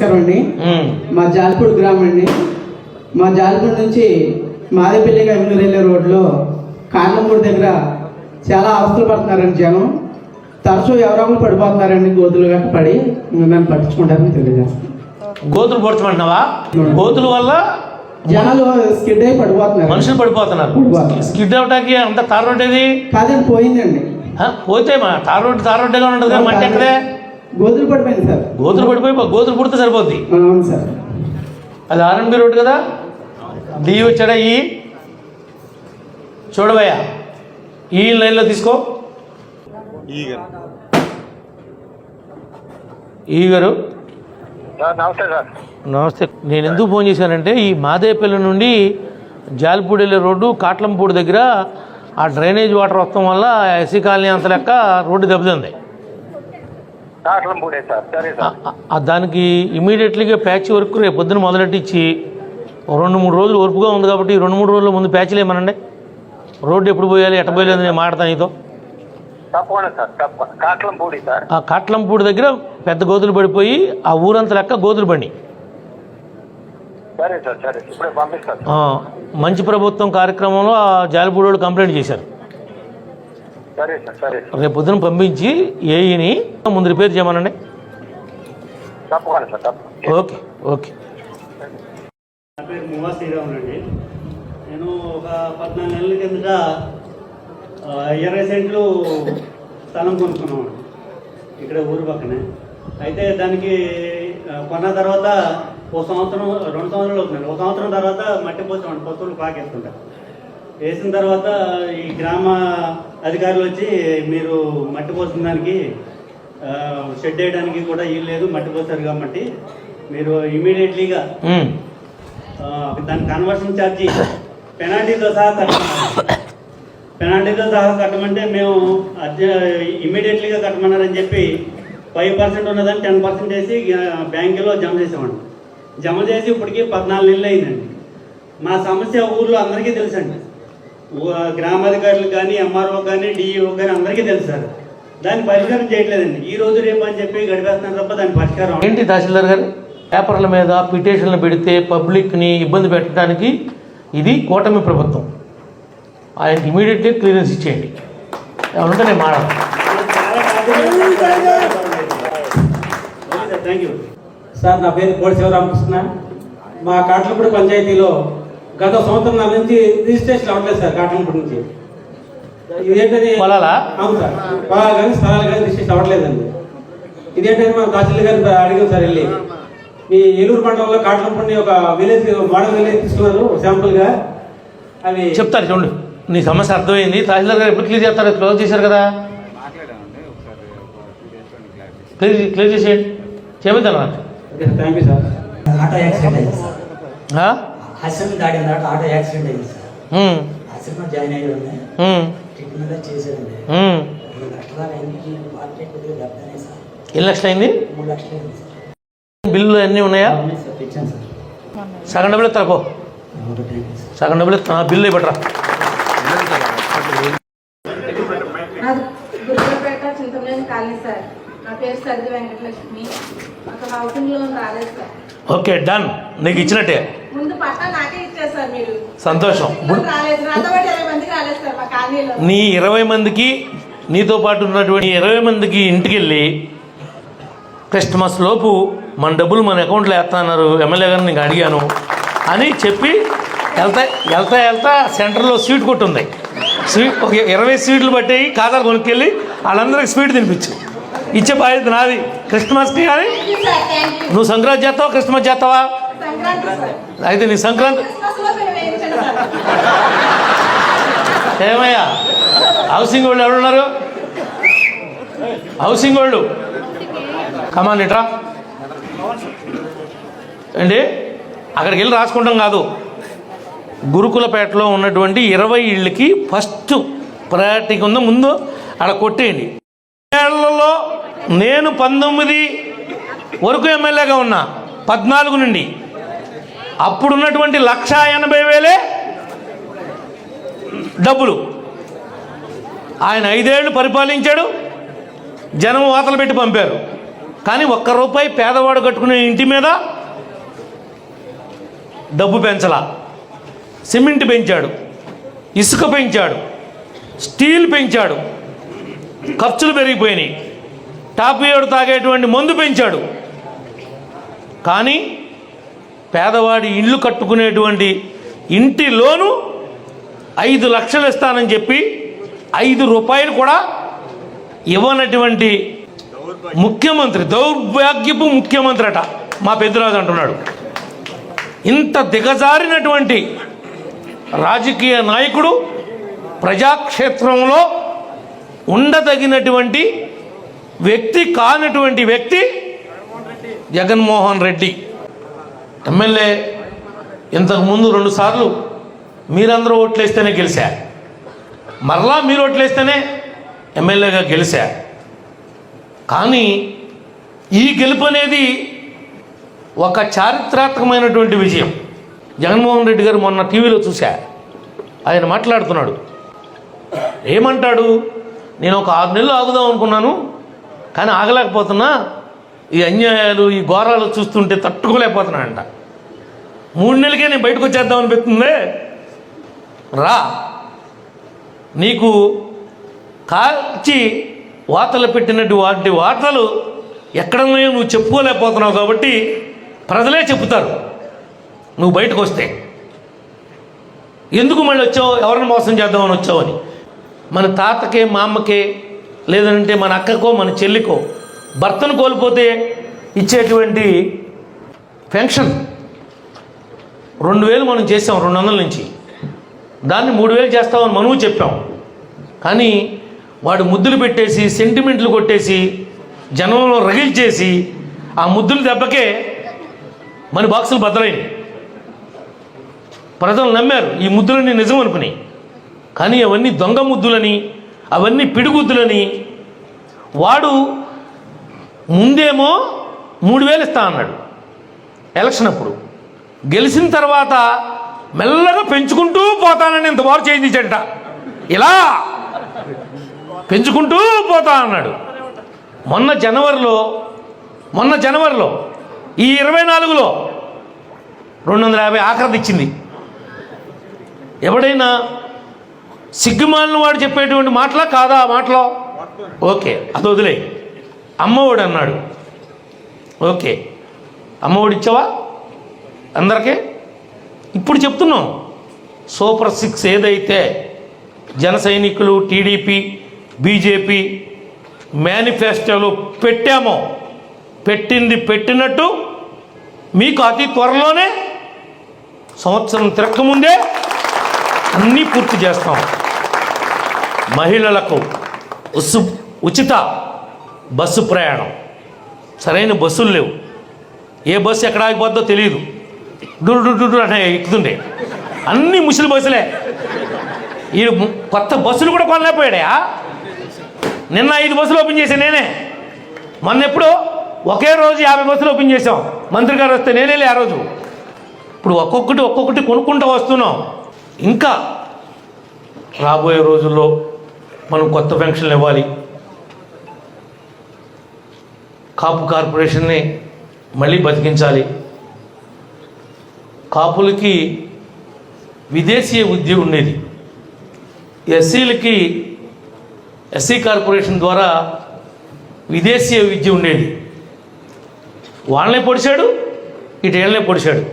నమస్కారం అండి. మా జాల్పూడి గ్రామం అండి. మా జాల్పూడి నుంచి మాదేపల్లి వెళ్ళే రోడ్లో కార్లమూడి దగ్గర చాలా అవస్థలు పడుతున్నారండి జనం. తరచూ ఎవరెవరు పడిపోతున్నారండి గోతులు గట్ట పడి నన్ను పట్టించుకుంటారని తెలియజేస్తాను గోతులు పొడచమంటున్నావా గోతుల వల్ల జనాలు స్కిడ్ అయి పడిపోతున్నారు. మనుషులు పడిపోతున్నారు. స్కిడ్ అవటానికి అంత తార్ రోడ్ ఏది కాదండి పోయిందండి. పోతే మా తార్ తార్ రోడ్డుగా ఉంటుంది కదా మట్టి ఎక్కడే గోతులు పడిపోయింది సార్. గోతులు పడిపోయి గోతులు పుడితే సరిపోద్ది. అవును సార్. అది ఆర్ఎన్బి రోడ్ కదా? డి వచ్చాడా ఈ? చూడబోయా ఈ లైన్లో తీసుకో. ఈ గారు. సార్ నమస్తే సార్. నమస్తే. నేను ఎందుకు ఫోన్ చేశానంటే ఈ మాదేపల్లి నుండి జాలిపూడి వెళ్ళే రోడ్డు కాట్లంపూడి దగ్గర ఆ డ్రైనేజ్ వాటర్ వస్తాం వల్ల ఎస్సీ కాలనీ అంత లెక్క రోడ్డు దెబ్బతింది. సార్. సరే సార్. దానికి ఇమీడియట్లీగా ప్యాచ్ వర్క్ రేపు పొద్దున మొదలెట్టించి రెండు మూడు రోజులు ఓర్పుగా ఉంది కాబట్టి రెండు మూడు రోజుల ముందు ప్యాచ్లు ఏమనండి? రోడ్డు ఎప్పుడు పోయాలి ఎట్ట పోయలేదు నేను మాట్లాడతాను నీతో. తప్పకుండా సార్ తప్పకుండా. కాట్లంపూడి సార్. ఆ కాట్లంపూడి దగ్గర పెద్ద గోతులు పడిపోయి ఆ ఊరంతా లెక్క గోతులు బండి. సరే సార్ సరే. ఇప్పుడే పంపిస్తాను ఆ, మంచి ప్రభుత్వం కార్యక్రమంలో ఆ జాలిపూడి కంప్లైంట్ చేశారు. రేపు పొద్దున పంపించి ఏఈని ముందు రిపేర్ చేయమనండి. Okay okay. నా పేరు మువా శ్రీరాములు అండి. నేను ఒక పద్నాలుగు నెలల కిందట ఇరవై సెంట్లు స్థలం కొనుక్కున్నాం ఇక్కడ ఊరు పక్కనే. అయితే దానికి కొన్న తర్వాత ఒక సంవత్సరం రెండు సంవత్సరాలు అవుతుంది. ఒక సంవత్సరం తర్వాత మట్టి పోసామండి పశువులు పాకేస్తుంటారు వేసిన తర్వాత ఈ గ్రామ అధికారులు వచ్చి మీరు మట్టి పోసిన దానికి షెడ్ వేయడానికి కూడా వీలు లేదు మట్టి పోసారు కాబట్టి మీరు ఇమీడియట్లీగా దాని కన్వర్షన్ ఛార్జీ పెనాల్టీతో సహా కట్టమన్నారు పెనాల్టీతో సహా కట్టమంటే మేము ఇమీడియట్లీగా కట్టమన్నారని చెప్పి ఫైవ్ పర్సెంట్ ఉన్నదని టెన్ పర్సెంట్ వేసి ఆ, బ్యాంకులో జమ చేసామండి జమ చేసి ఇప్పటికి పద్నాలుగు నెలలు అయిందండి. మా సమస్య ఊర్లో అందరికీ తెలుసండి. గ్రామాధికారులకు కానీ ఎంఆర్ఓ కానీ డిఈఓ కానీ అందరికీ తెలుసు సార్. దాన్ని పరిష్కారం చేయట్లేదండి. ఈ రోజు రేపు అని చెప్పి గడిపేస్తున్నారు తప్ప దాని పరిష్కారం. ఏంటి తహసీల్దార్ గారు? పేపర్ల మీద పిటిషన్లు పెడితే పబ్లిక్ని ఇబ్బంది పెట్టడానికి ఇది కూటమి ప్రభుత్వం. ఆయనకి ఇమీడియట్లీ క్లియరెన్స్ ఇచ్చేయండి. ఏమంటే నేను మాట్లాడను థ్యాంక్ యూ. సార్ నా పేరు కోడి శివరామకృష్ణ. మా కాట్లపూడి పంచాయతీలో గత సంవత్సరం నుంచి రిజిస్ట్రేషన్ అవ్వట్లేదు సార్ కాట్లపూడి నుంచి. ఇదేంటది? పొలాలా? అవును సార్. పొలాలు కానీ స్థలాలు కానీ రిజిస్ట్రేషన్ అవ్వట్లేదండి. ఇదేంటది మా తహసీల్ గారు అడిగాం సార్ వెళ్ళి. మీ ఏలూరు మండలంలో కాట్లపూడిని ఒక విలేజ్ మోడల్ విలేజ్ తీసుకున్నారు శాంపుల్గా. అవి చెప్తారు చూడండి. నీ సమస్య అర్థమైంది. తహసీల్దార్ గారు ఎప్పుడు క్లియర్ చేస్తారు? క్లోజ్ చేశారు కదా. క్లియర్ క్లియర్ చేసేయండి. చెబుతాను thank you sir auto accident హస్తం దాడిన తర్వాత ఆటో యాక్సిడెంట్ అయింది సార్. హాస్పిటల్ జాయిన్ అయ్యి ఉన్నాయి ట్రీట్మెంట్ చేసేదండి మూడు లక్షల అయింది. Market sir. ఎన్ని లక్షలు అయింది? మూడు లక్షలు అయింది సార్. బిల్లులు అన్నీ ఉన్నాయా? అవును సార్ తెచ్చాను సార్. సగం డబ్బులు ఎత్తారు పో. సగం డబ్బులు ఎత్తా బిల్లు ఇవ్వట్రా. నాది గురుపేట చింతమనేని కాలనీ సార్. నా పేరు సరిది వెంకటలక్ష్మి. నాకు హౌసింగ్ లోన్ రాలేదు సార్. Okay done. నీకు ఇచ్చినట్టే. ముందు పట్టా నాకే ఇచ్చారు సార్ మీరు. సంతోషం. లోన్ రాలేదు. నాతో పాటు ఇరవై మందికి రాలేదు సార్ మా కాలనీలో. నీ ఇరవై మందికి నీతో పాటు ఉన్నటువంటి ఇరవై మందికి ఇంటికి వెళ్ళి క్రిస్మస్ లోపు మన డబ్బులు మన అకౌంట్లో వేస్తున్నారు ఎమ్మెల్యే గారిని నీకు అడిగాను. అని చెప్పి వెళ్తా వెళ్తా వెళ్తా సెంటర్లో స్వీట్ కొట్టు ఉంది స్వీట్ ఒక ఇరవై స్వీట్లు పట్టేయి ఖాతాలు కొనుక్కెళ్ళి వాళ్ళందరికీ స్వీట్ తినిపించు. ఇచ్చే బాధ్యత నాది. క్రిస్మస్కి కానీ? నువ్వు సంక్రాంతి చేస్తావా? క్రిస్మస్ చేస్తావా? అయితే నీ సంక్రాంతి ఏమయ్యా? హౌసింగ్ వాళ్ళు ఎవరున్నారు? హౌసింగ్ వాళ్ళు? కమాన్ ఇట్రా. అండి అక్కడికి వెళ్ళి రాసుకుంటాం కాదు. గురుకులపేటలో ఉన్నటువంటి ఇరవై ఇళ్ళకి ఫస్ట్ ప్రయారిటీ కింద ముందు అక్కడ కొట్టేయండి. ఏళ్ళలో నేను పంతొమ్మిది వరకు ఎమ్మెల్యేగా ఉన్నా పద్నాలుగు నుండి. అప్పుడున్నటువంటి లక్ష ఎనభై వేలే డబ్బులు. ఆయన ఐదేళ్ళు పరిపాలించాడు జనం వాతలు పెట్టి పంపారు. కానీ ఒక్క రూపాయి పేదవాడు కట్టుకునే ఇంటి మీద డబ్బు పెంచలా. సిమెంట్ పెంచాడు ఇసుక పెంచాడు స్టీల్ పెంచాడు ఖర్చులు పెరిగిపోయినాయి. టాపియోడు తాగేటువంటి మందు పెంచాడు. కానీ పేదవాడి ఇల్లు కట్టుకునేటువంటి ఇంటి లోను ఐదు లక్షలు ఇస్తానని చెప్పి ఐదు రూపాయలు కూడా ఇవ్వనటువంటి ముఖ్యమంత్రి దౌర్భాగ్యపు ముఖ్యమంత్రి అట మా పెద్దరాజు అంటున్నాడు. ఇంత దిగజారినటువంటి రాజకీయ నాయకుడు ప్రజాక్షేత్రంలో ఉండదగినటువంటి వ్యక్తి కానటువంటి వ్యక్తి జగన్మోహన్ రెడ్డి. ఎమ్మెల్యే ఇంతకుముందు రెండుసార్లు మీరందరూ ఓట్లేస్తేనే గెలిచా మరలా మీరు ఓట్లేస్తేనే ఎమ్మెల్యేగా గెలిచా కానీ ఈ గెలుపు అనేది ఒక చారిత్రాత్మకమైనటువంటి విజయం. జగన్మోహన్ రెడ్డి గారు మొన్న టీవీలో చూశా. ఆయన మాట్లాడుతున్నాడు. ఏమంటాడు? నేను ఒక ఆరు నెలలు ఆగుదాం అనుకున్నాను. కానీ ఆగలేకపోతున్నా ఈ అన్యాయాలు ఈ ఘోరాలు చూస్తుంటే తట్టుకోలేకపోతున్నానంట మూడు నెలలకే నేను బయటకు వచ్చేద్దాం అనిపిస్తుంది రా. నీకు కాల్చి వార్తలు పెట్టినట్టు వాటి వార్తలు ఎక్కడన్నాయో నువ్వు చెప్పుకోలేకపోతున్నావు కాబట్టి ప్రజలే చెప్తారు నువ్వు బయటకు వస్తే. ఎందుకు మళ్ళీ వచ్చావు? ఎవరిని మోసం చేద్దామని వచ్చావు అని. మన తాతకే మా అమ్మకే లేదంటే మన అక్కకో మన చెల్లికో భర్తను కోల్పోతే ఇచ్చేటువంటి పెన్షన్ రెండు వేలు మనం చేసాం రెండు వందల నుంచి. దాన్ని మూడు వేలు చేస్తామని మనము చెప్పాం. కానీ వాడు ముద్దులు పెట్టేసి సెంటిమెంట్లు కొట్టేసి జనంలో రగిల్చేసి ఆ ముద్దులు దెబ్బకే మన బాక్సులు బద్దలైనవి ప్రజలు నమ్మారు ఈ ముద్దులని నిజం అనుకుని కానీ అవన్నీ దొంగ ముద్దులని అవన్నీ పిడిగుద్దులని వాడు ముందేమో మూడు వేలు ఇస్తా అన్నాడు. ఎలక్షన్ అప్పుడు. గెలిచిన తర్వాత మెల్లగా పెంచుకుంటూ పోతానని ఇంత వారు ఇలా పెంచుకుంటూ పోతా అన్నాడు. మొన్న జనవరిలో మొన్న జనవరిలో ఈ ఇరవై నాలుగులో రెండు వందల యాభై ఆఖరిది ఇచ్చింది. ఎవడైనా సిగ్గుమాలిన వాడు చెప్పేటువంటి మాటలా కాదా ఆ మాటలో? ఓకే అది వదిలే. అమ్మఒడు అన్నాడు. ఓకే. అమ్మఒడి ఇచ్చావా? అందరికీ? ఇప్పుడు చెప్తున్నాం. సూపర్ సిక్స్ ఏదైతే జన సైనికులు టీడీపీ బీజేపీ మేనిఫెస్టోలో పెట్టామో పెట్టింది పెట్టినట్టు మీకు అతి త్వరలోనే సంవత్సరం తిరక్కముందే అన్నీ పూర్తి చేస్తాం. మహిళలకు ఉసు ఉచిత బస్సు ప్రయాణం. సరైన బస్సులు లేవు. ఏ బస్సు ఎక్కడ ఆగిపోద్దో తెలియదు డురు డురు డురు అంటే ఎక్కుతుండే. అన్ని ముసలి బస్సులే. ఈ కొత్త బస్సులు కూడా కొనలేకపోయాడా నిన్న ఐదు బస్సులు ఓపెన్ చేశాను నేనే. మొన్న ఎప్పుడు ఒకే రోజు యాభై బస్సులు ఓపెన్ చేసాం మంత్రి గారు వస్తే నేనే లే ఆ రోజు. ఇప్పుడు ఒక్కొక్కటి ఒక్కొక్కటి కొనుక్కుంటూ వస్తున్నాం. ఇంకా రాబోయే రోజుల్లో మనం కొత్త పెన్షన్లు ఇవ్వాలి. కాపు కార్పొరేషన్ని మళ్ళీ బతికించాలి. కాపులకి విదేశీయ విద్య ఉండేది. ఎస్సీలకి ఎస్సీ కార్పొరేషన్ ద్వారా విదేశీయ విద్య ఉండేది. వాళ్ళనే పొడిచాడు ఇటు వీళ్ళనే పొడిచాడు.